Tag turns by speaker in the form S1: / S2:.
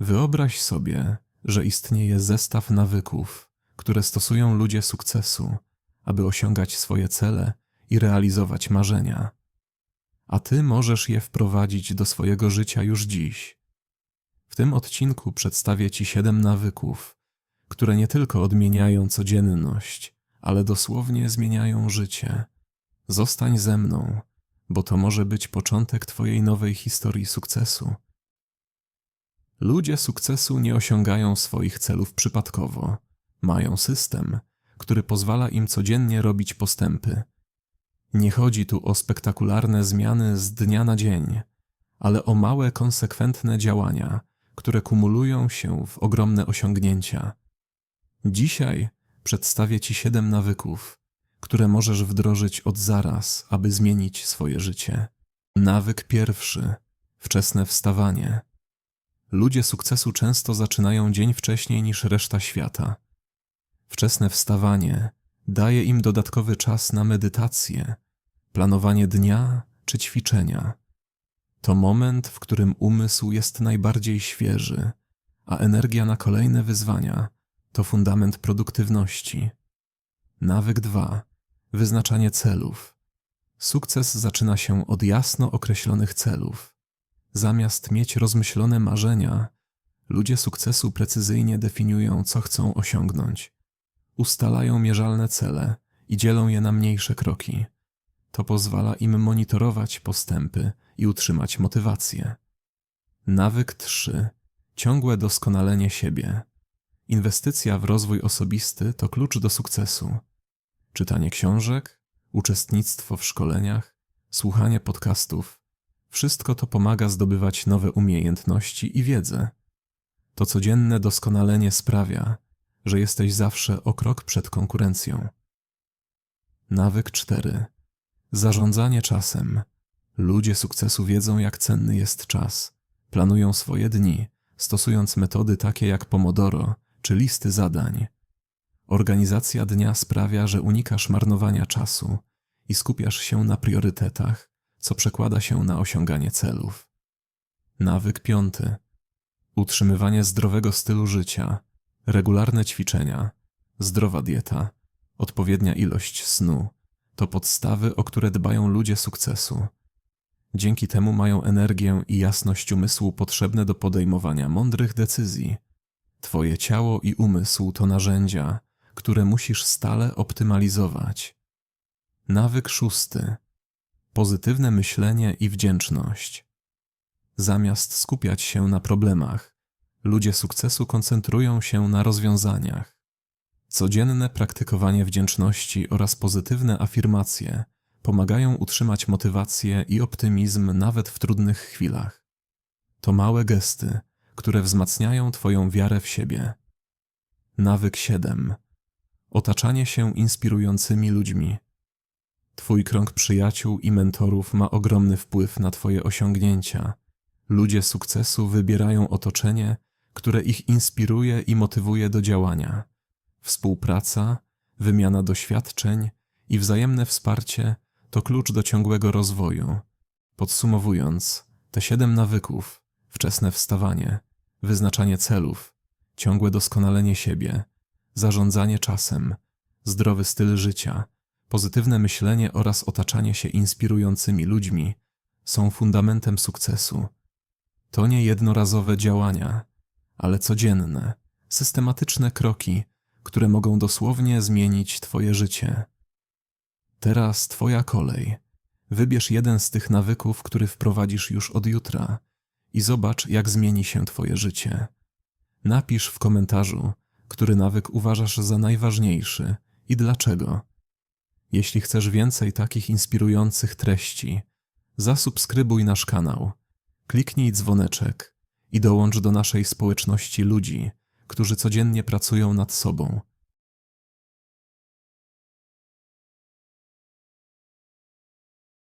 S1: Wyobraź sobie, że istnieje zestaw nawyków, które stosują ludzie sukcesu, aby osiągać swoje cele i realizować marzenia. A ty możesz je wprowadzić do swojego życia już dziś. W tym odcinku przedstawię ci siedem nawyków, które nie tylko odmieniają codzienność, ale dosłownie zmieniają życie. Zostań ze mną, bo to może być początek Twojej nowej historii sukcesu. Ludzie sukcesu nie osiągają swoich celów przypadkowo. Mają system, który pozwala im codziennie robić postępy. Nie chodzi tu o spektakularne zmiany z dnia na dzień, ale o małe, konsekwentne działania, które kumulują się w ogromne osiągnięcia. Dzisiaj przedstawię Ci siedem nawyków, które możesz wdrożyć od zaraz, aby zmienić swoje życie. Nawyk pierwszy wczesne wstawanie. Ludzie sukcesu często zaczynają dzień wcześniej niż reszta świata. Wczesne wstawanie daje im dodatkowy czas na medytację, planowanie dnia czy ćwiczenia. To moment, w którym umysł jest najbardziej świeży, a energia na kolejne wyzwania to fundament produktywności. Nawyk 2. Wyznaczanie celów. Sukces zaczyna się od jasno określonych celów. Zamiast mieć rozmyślone marzenia, ludzie sukcesu precyzyjnie definiują, co chcą osiągnąć. Ustalają mierzalne cele i dzielą je na mniejsze kroki. To pozwala im monitorować postępy i utrzymać motywację. Nawyk 3. Ciągłe doskonalenie siebie. Inwestycja w rozwój osobisty to klucz do sukcesu. Czytanie książek, uczestnictwo w szkoleniach, słuchanie podcastów wszystko to pomaga zdobywać nowe umiejętności i wiedzę. To codzienne doskonalenie sprawia, że jesteś zawsze o krok przed konkurencją. Nawyk 4. Zarządzanie czasem. Ludzie sukcesu wiedzą, jak cenny jest czas. Planują swoje dni, stosując metody takie jak Pomodoro czy listy zadań. Organizacja dnia sprawia, że unikasz marnowania czasu i skupiasz się na priorytetach, co przekłada się na osiąganie celów. Nawyk piąty. Utrzymywanie zdrowego stylu życia, regularne ćwiczenia, zdrowa dieta, odpowiednia ilość snu to podstawy, o które dbają ludzie sukcesu. Dzięki temu mają energię i jasność umysłu potrzebne do podejmowania mądrych decyzji. Twoje ciało i umysł to narzędzia, które musisz stale optymalizować. Nawyk szósty. Pozytywne myślenie i wdzięczność. Zamiast skupiać się na problemach, ludzie sukcesu koncentrują się na rozwiązaniach. Codzienne praktykowanie wdzięczności oraz pozytywne afirmacje pomagają utrzymać motywację i optymizm nawet w trudnych chwilach. To małe gesty, które wzmacniają Twoją wiarę w siebie. Nawyk 7. Otaczanie się inspirującymi ludźmi. Twój krąg przyjaciół i mentorów ma ogromny wpływ na Twoje osiągnięcia. Ludzie sukcesu wybierają otoczenie, które ich inspiruje i motywuje do działania. Współpraca, wymiana doświadczeń i wzajemne wsparcie to klucz do ciągłego rozwoju. Podsumowując, te siedem nawyków wczesne wstawanie, wyznaczanie celów, ciągłe doskonalenie siebie, zarządzanie czasem, zdrowy styl życia, pozytywne myślenie oraz otaczanie się inspirującymi ludźmi są fundamentem sukcesu. To nie jednorazowe działania, ale codzienne, systematyczne kroki, które mogą dosłownie zmienić Twoje życie. Teraz Twoja kolej. Wybierz jeden z tych nawyków, który wprowadzisz już od jutra i zobacz, jak zmieni się Twoje życie. Napisz w komentarzu, który nawyk uważasz za najważniejszy i dlaczego. Jeśli chcesz więcej takich inspirujących treści, zasubskrybuj nasz kanał, kliknij dzwoneczek i dołącz do naszej społeczności ludzi, którzy codziennie pracują nad sobą,